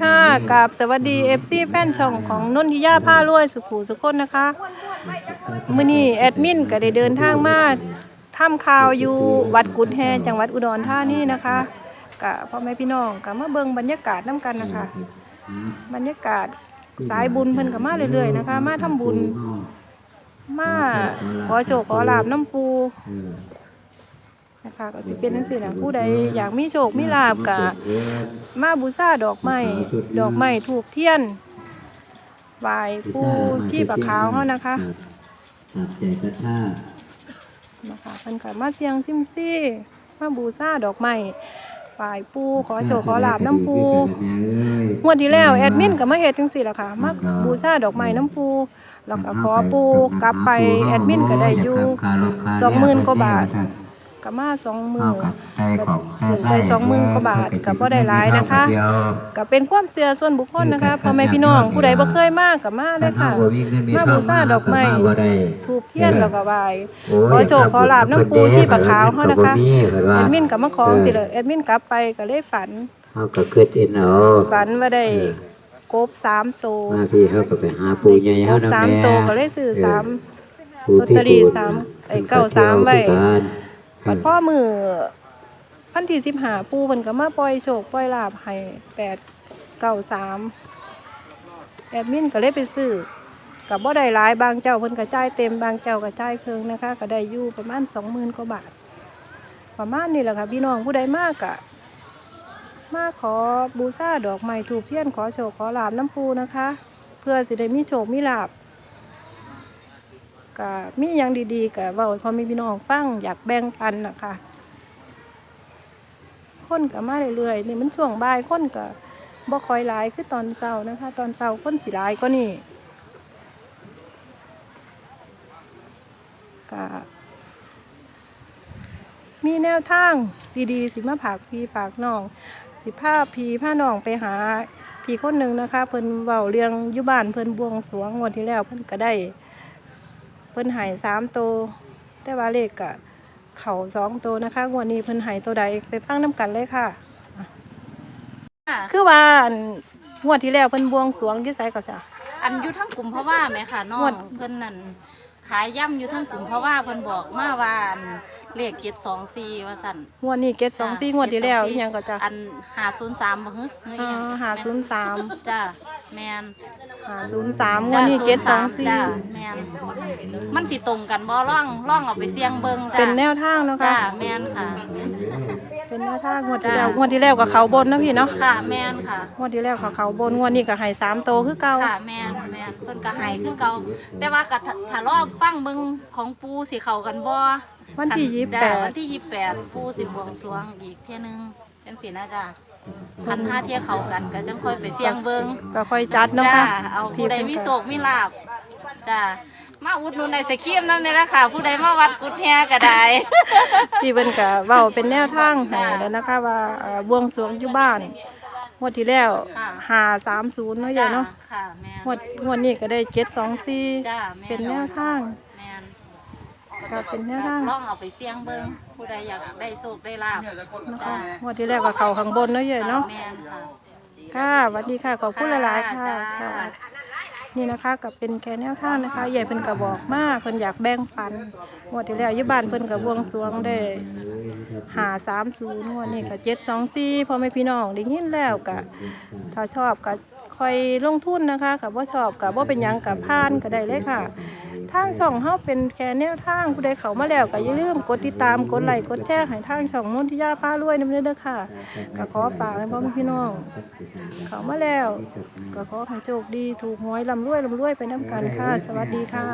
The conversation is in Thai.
ค่ะกับสวัสดี FC แฟนช่องของนนทิยาผ้ารวยสุขูสุคนนะคะมื้อนี้แอดมินก็ได้เดินทางมาทำข่าวอยู่วัดกุดแฮจังหวัดอุดรธานีนะคะกะพ่อแม่พี่น้องก็มาเบิ่งบรรยากาศน้กันนะคะ บรรยากาศสายบุญเพิ่นก็มาเรื่อยๆนะคะ มาทำบุญมาขอโชคขอลาบน้ำปู นะคะก็สิเป็นจังซี่แหละผู้ใดอยากมีโชคมีลาบก็มาบูชาดอกไม้ดอกไม้ถูกเทียนไหว้ผู้ที่ปะขาวเฮานะคะตัดใจกระท่านะคะเพิ่นก็มาเสียงซิมซี่มาบูชาดอกไม้ไหว้ปูขอโชคขอลาบน้ำปูงวดที่แล้วแอดมินก็มาเฮ็ดจังซี่ล่ะค่ะมาบูชาดอกไม้น้ำปูแล้วก็ขอปูกลับไปแอดมินก็ได้อยู่สองหมื่นกว่าบาท ก็มาสองหมื่นก็ถูกไปสองหมื่นกว่าบาทก็บ่ได้หลายนะคะก็เป็นความเชื่อส่วนบุคคลนะคะพ่อแม่พี่น้องผู้ใดบ่เคยมาก็มาเลยค่ะมาบูชาดอกไม้ทูบเทียนแล้วก็ไหว้ขอโชคขอลาบน้ำปูชีปะขาวเฮานะคะแอดมินก็มาขอสิเลยแอดมินกลับไปก็เลยฝันเฮาก็คิดเอ็นเอาฝันว่าได้กบสามตัวมาพี่เฮาก็ไปหาปู่ใหญ่กเฮาบนำสามแม่ตัวก็เลยซื้อสามปู่ลอตเตอรี่สามไอ้เก้าสามไว้ บัดพ่อมือพันที่สิบหาปูเพิ่นก็มาปล่อยโชคปล่อยลาบให้แปดเก้าสามแอดมินก็เลยไปซื้อกับบ่ได้หลายบางเจ้าเพิ่นก็จ่ายเต็มบางเจ้าก็จ่ายครึ่งนะคะ ก็ได้อยู่ประมาณสองหมื่นกว่าบาท ประมาณนี้แหละค่ะพี่น้องผู้ใดมากกะมาขอบูชาดอกไม้ถูกเทียนขอโชคขอลาบน้ำปูนะคะ เพื่อสิได้มีโชคมีลาบ ก็มีอย่างดีๆกับว่าพอมีพี่น้องฟังอยากแบ่งปันนะคะคนก็มาเรื่อยๆนี่มันช่วงบ่ายคนก็บ่คอยหลายคือตอนเช้านะคะ ตอนเช้าคนสิหลายก็นี่ก็มีแนวทางดีๆสิมาผากพีฝากน้อง สิพาพี่พาน้องไปหาพีคนหนึ่งนะคะ เพิ่นเว้าเรื่องยู่บ้านเพิ่นบวงสวงงวดที่แล้วเพิ่นก็ได้ เพิ่นใหายสามตัวแต่ว่าเลขกะเข่าสองตัวนะคะงวดนี้เพิ่นใหายตัวใดไปฟังน้กันเลยค่ะ ค่ะคือว่าอันงวดที่แล้วเพิ่นบวงสรวงที่ไสก็จ้ะ อันอยู่ทั้งกลุ่มเพราะว่าไหมค่ะน้องวงดเพิ่นนั่นขายย่ำอยู่ทั้งกลุ่มเพราะว่าเพิ่นบอกมาว่าอันเลขเจ็ดสองสี่ว่าสั่นงวดนี้เกตสองสี่งวดที่แล้วอีหยังก็จ้ะอันหาศูนย์สามบ่ฮึเฮ้ยอ่าหาศูนย์สามจ้า แมนหาศูนย์สามงวดนี้เกตสองสี่จ้าแมนมันสิตรงกันบ่ร่องร่องเอาไปเสี่ยงเบิ่งจ้าเป็นแนวทางเนาะจ้าค่ะแมนค่ะ เป็นแนวทางงวดที่จ้ะแล้วงวดที่แล้วกับเขาบนเนาะพี่เนาะค่ะแมนค่ะ งวดที่แล้วกับเขาบนงวดนี้ก็ใหายสามตัวคือเก่าค่ะแมนแมนเพิ่นก็ให้คือเก่าแต่ว่าก็ถ้าถ้ารอบฟังเบิ่งของปูสิเข้ากันบ่วันที่ยี่สิบแปจ้ะดวันที่ยี่สิบแปดปูสิบบวงสรวงอีกเที่ยหนึงเป็นสีนะจ้ะ พันห้าเที่ยเขากันก็จังค่อยไปเสี่ยงเบิงก็ค่อยจัดเนาะจ้าค่ะเอาพี่ผู้ใดเพิ่นมีก็โศกมีลาบจ้ามาอุดหนุนในสครีมนั่นนี่แหละค่ะ ผู้ใดมาวัดกุดแฮก็ได้ พี่เพิ่นก็เว้าเป็นแนวทางให้จ้ะแล้วนะคะว่าเอ่อบวงสรวงอยู่บ้านงวดที่แล้วค่ะหาสามศูนย์เนาะใหญ่เนาะค่ะแม่งวดงวดนี้ก็ได้เจ็ดสองสี่จ้าแม่เป็นแนวทาง แม่น ก็เป็นแนวทางลองเอาไปเสี่ยงเบิงผู้ใดอยากได้โศกได้ลาบนะคะจ้างวดที่แล้วก็เขาข้างบนเนาะใหญ่เนาะแม่นค่ะ ค่ะสวัสดีค่ะขอบคุณหลายๆค่ะจ้า ค่ะ นี่นะคะก็เป็นแค่แนวทางนะคะใหญ่เพิ่นก็บอกมาเพิ่นอยากแบ่งปันงวดที่แล้วอยู่บ้านเพิ่นก็บวงสรวงได้หาสามศูนย์งวดนี้ก็เจ็ดสองสี่พ่อแม่พี่น้องได้ยินแล้วก็ถ้าชอบก็ค่อยลงทุนนะคะกับว่าชอบกับว่าเป็นหยังกับพานก็ได้เลยค่ะ ทางช่องเฮาเป็นแค่แนวทางผู้ใดเขามาแล้วก็อย่าลืมกดติดตามกดไลค์กดแชร์ให้ทางช่องนนทิยาพารวยนำเด้อค่ะก็ขอฝากให้พ่อแม่พี่น้อง เขามาแล้ว ก็ขอให้โชคดีถูกหวยลำรวยลำรวยไปน้ำกันค่ะ สวัสดีค่ะ